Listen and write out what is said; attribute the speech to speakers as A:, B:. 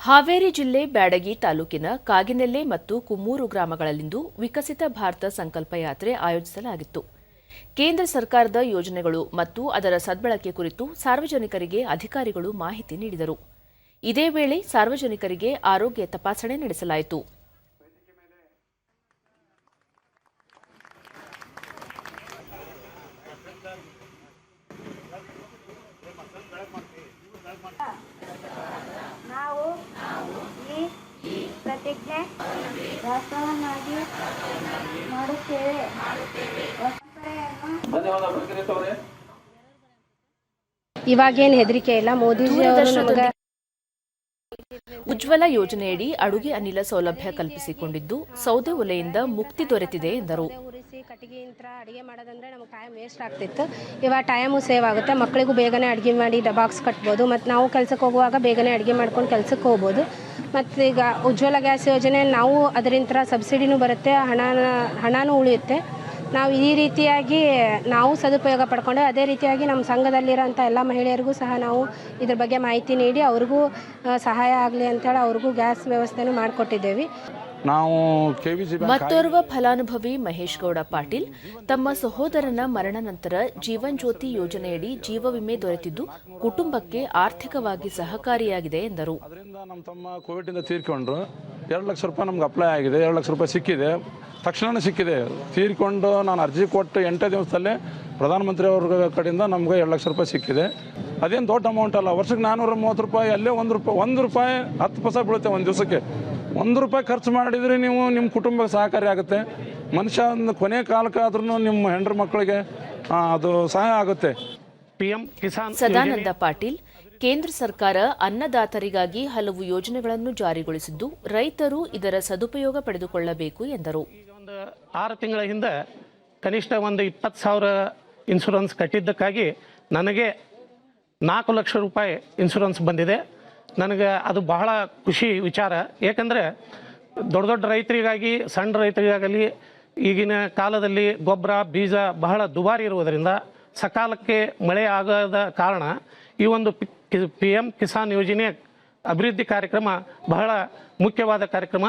A: ಹಾವೇರಿ ಜಿಲ್ಲೆ ಬ್ಯಾಡಗಿ ತಾಲೂಕಿನ ಕಾಗಿನೆಲ್ಲೆ ಮತ್ತು ಕುಮ್ಮೂರು ಗ್ರಾಮಗಳಲ್ಲಿಂದು ವಿಕಸಿತ ಭಾರತ ಸಂಕಲ್ಪ ಯಾತ್ರೆ ಆಯೋಜಿಸಲಾಗಿತ್ತು. ಕೇಂದ್ರ ಸರ್ಕಾರದ ಯೋಜನೆಗಳು ಮತ್ತು ಅದರ ಸದ್ಬಳಕೆ ಕುರಿತು ಸಾರ್ವಜನಿಕರಿಗೆ ಅಧಿಕಾರಿಗಳು ಮಾಹಿತಿ ನೀಡಿದರು. ಇದೇ ವೇಳೆ ಸಾರ್ವಜನಿಕರಿಗೆ ಆರೋಗ್ಯ ತಪಾಸಣೆ ನಡೆಸಲಾಯಿತು
B: ನಾವು ಈ ಪ್ರತಿಜ್ಞೆ ವಾಸ್ತವನ್ನಾಗಿ ಮಾಡುತ್ತೇವೆ.
C: ಇವಾಗೇನು ಹೆದರಿಕೆ ಇಲ್ಲ ಮೋದಿಜಿ ಅವರು ನಮಗೆ
A: ಉಜ್ವಲ ಯೋಜನೆಯಡಿ ಅಡುಗೆ ಅನಿಲ ಸೌಲಭ್ಯ ಕಲ್ಪಿಸಿಕೊಂಡಿದ್ದು ಸೌದೆ ಒಲೆಯಿಂದ ಮುಕ್ತಿ ದೊರೆತಿದೆ ಎಂದರು.
C: ಉರಿಸಿ ಕಟ್ಟಿಗೆ ಯಂತ್ರ ಅಡುಗೆ ಮಾಡೋದಂದ್ರೆ ನಮ್ಗೆ ಟೈಮ್ ವೇಸ್ಟ್ ಆಗ್ತಿತ್ತು. ಇವಾಗ ಟೈಮು ಸೇವ್ ಆಗುತ್ತೆ. ಮಕ್ಕಳಿಗೂ ಬೇಗನೆ ಅಡುಗೆ ಮಾಡಿ ಡಬಾಕ್ಸ್ ಕಟ್ಬೋದು. ಮತ್ತು ನಾವು ಕೆಲಸಕ್ಕೆ ಹೋಗುವಾಗ ಬೇಗನೆ ಅಡುಗೆ ಮಾಡ್ಕೊಂಡು ಕೆಲಸಕ್ಕೆ ಹೋಗ್ಬೋದು. ಮತ್ತು ಈಗ ಉಜ್ವಲ ಗ್ಯಾಸ್ ಯೋಜನೆ ನಾವು ಅದರಿಂದ ಸಬ್ಸಿಡಿನೂ ಬರುತ್ತೆ ಹಣ ಹಣನೂ ಉಳಿಯುತ್ತೆ. ನಾವು ಈ ರೀತಿಯಾಗಿ ನಾವು ಸದುಪಯೋಗ ಪಡ್ಕೊಂಡೆ ಅದೇ ರೀತಿಯಾಗಿ ನಮ್ಮ ಸಂಘದಲ್ಲಿರೋಂಥ ಎಲ್ಲ ಮಹಿಳೆಯರಿಗೂ ಸಹ ನಾವು ಇದ್ರ ಬಗ್ಗೆ ಮಾಹಿತಿ ನೀಡಿ ಅವ್ರಿಗೂ ಸಹಾಯ ಆಗಲಿ ಅಂತೇಳಿ ಅವ್ರಿಗೂ ಗ್ಯಾಸ್ ವ್ಯವಸ್ಥೆನೂ ಮಾಡಿಕೊಟ್ಟಿದ್ದೇವೆ.
D: ನಾವು
A: ಮತ್ತೋರ್ವ ಫಲಾನುಭವಿ ಮಹೇಶ್ ಗೌಡ ಪಾಟೀಲ್ ತಮ್ಮ ಸಹೋದರನ ಮರಣ ನಂತರ ಜೀವನ್ ಜ್ಯೋತಿ ಯೋಜನೆಯಡಿ ಜೀವ ವಿಮೆ ದೊರೆತಿದ್ದು ಕುಟುಂಬಕ್ಕೆ ಆರ್ಥಿಕವಾಗಿ ಸಹಕಾರಿಯಾಗಿದೆ ಎಂದರು.
D: ಅದರಿಂದ ನಮ್ಮ ತಮ್ಮ ಕೋವಿಡಿಂದ ತೀರ್ಕೊಂಡ್ರು. ಎರಡು ಲಕ್ಷ ರೂಪಾಯಿ ನಮ್ಗೆ ಅಪ್ಲೈ ಆಗಿದೆ. ಎರಡು ಲಕ್ಷ ರೂಪಾಯಿ ಸಿಕ್ಕಿದೆ. ತಕ್ಷಣವೇ ಸಿಕ್ಕಿದೆ. ತೀರ್ಕೊಂಡು ನಾನು ಅರ್ಜಿ ಕೊಟ್ಟು ಎಂಟೇ ದಿವಸದಲ್ಲೇ ಪ್ರಧಾನಮಂತ್ರಿ ಅವ್ರ ಕಡೆಯಿಂದ ನಮ್ಗೆ ಎರಡು ಲಕ್ಷ ರೂಪಾಯಿ ಸಿಕ್ಕಿದೆ. ಅದೇನು ದೊಡ್ಡ ಅಮೌಂಟ್ ಅಲ್ಲ. ವರ್ಷಕ್ಕೆ ನಾನ್ನೂರ ಮೂವತ್ತು ರೂಪಾಯಿ ಅಲ್ಲೇ ಒಂದು ರೂಪಾಯಿ ಒಂದು ರೂಪಾಯಿ ಹತ್ತು ಪಸ ಬೀಳುತ್ತೆ ಒಂದು ದಿವಸಕ್ಕೆ. ಒಂದು ರೂಪಾಯಿ ಖರ್ಚು ಮಾಡಿದರೆ ನೀವು ನಿಮ್ಮ ಕುಟುಂಬಕ್ಕೆ ಸಹಕಾರಿ ಆಗುತ್ತೆ. ಮನುಷ್ಯ ಒಂದು ಕೊನೆ ಕಾಲಕ್ಕಾದ್ರೂ ನಿಮ್ಮ ಹೆಂಡ್ರ ಮಕ್ಕಳಿಗೆ ಅದು ಸಹಾಯ ಆಗುತ್ತೆ.
E: ಪಿಎಂ ಕಿಸಾನ್
A: ಸದಾನಂದ ಪಾಟೀಲ್ ಕೇಂದ್ರ ಸರ್ಕಾರ ಅನ್ನದಾತರಿಗಾಗಿ ಹಲವು ಯೋಜನೆಗಳನ್ನು ಜಾರಿಗೊಳಿಸಿದ್ದು ರೈತರು ಇದರ ಸದುಪಯೋಗ ಪಡೆದುಕೊಳ್ಳಬೇಕು ಎಂದರು.
E: ಒಂದು ಆರು ತಿಂಗಳ ಹಿಂದೆ ಕನಿಷ್ಠ ಒಂದು ಇಪ್ಪತ್ತು ಸಾವಿರ ಇನ್ಶೂರೆನ್ಸ್ ಕಟ್ಟಿದ್ದಕ್ಕಾಗಿ ನನಗೆ ನಾಲ್ಕು ಲಕ್ಷ ರೂಪಾಯಿ ಇನ್ಶೂರೆನ್ಸ್ ಬಂದಿದೆ. ನನಗೆ ಅದು ಬಹಳ ಖುಷಿ ವಿಚಾರ. ಏಕೆಂದರೆ ದೊಡ್ಡ ದೊಡ್ಡ ರೈತರಿಗಾಗಿ, ಸಣ್ಣ ರೈತರಿಗಾಗಲಿ, ಈಗಿನ ಕಾಲದಲ್ಲಿ ಗೊಬ್ಬರ, ಬೀಜ ಬಹಳ ದುಬಾರಿ ಇರುವುದರಿಂದ ಸಕಾಲಕ್ಕೆ ಮಳೆ ಆಗದ ಕಾರಣ ಈ ಒಂದು ಪಿ ಎಂ ಕಿಸಾನ್ ಯೋಜನೆ ಅಭಿವೃದ್ಧಿ ಕಾರ್ಯಕ್ರಮ ಬಹಳ ಮುಖ್ಯವಾದ ಕಾರ್ಯಕ್ರಮ.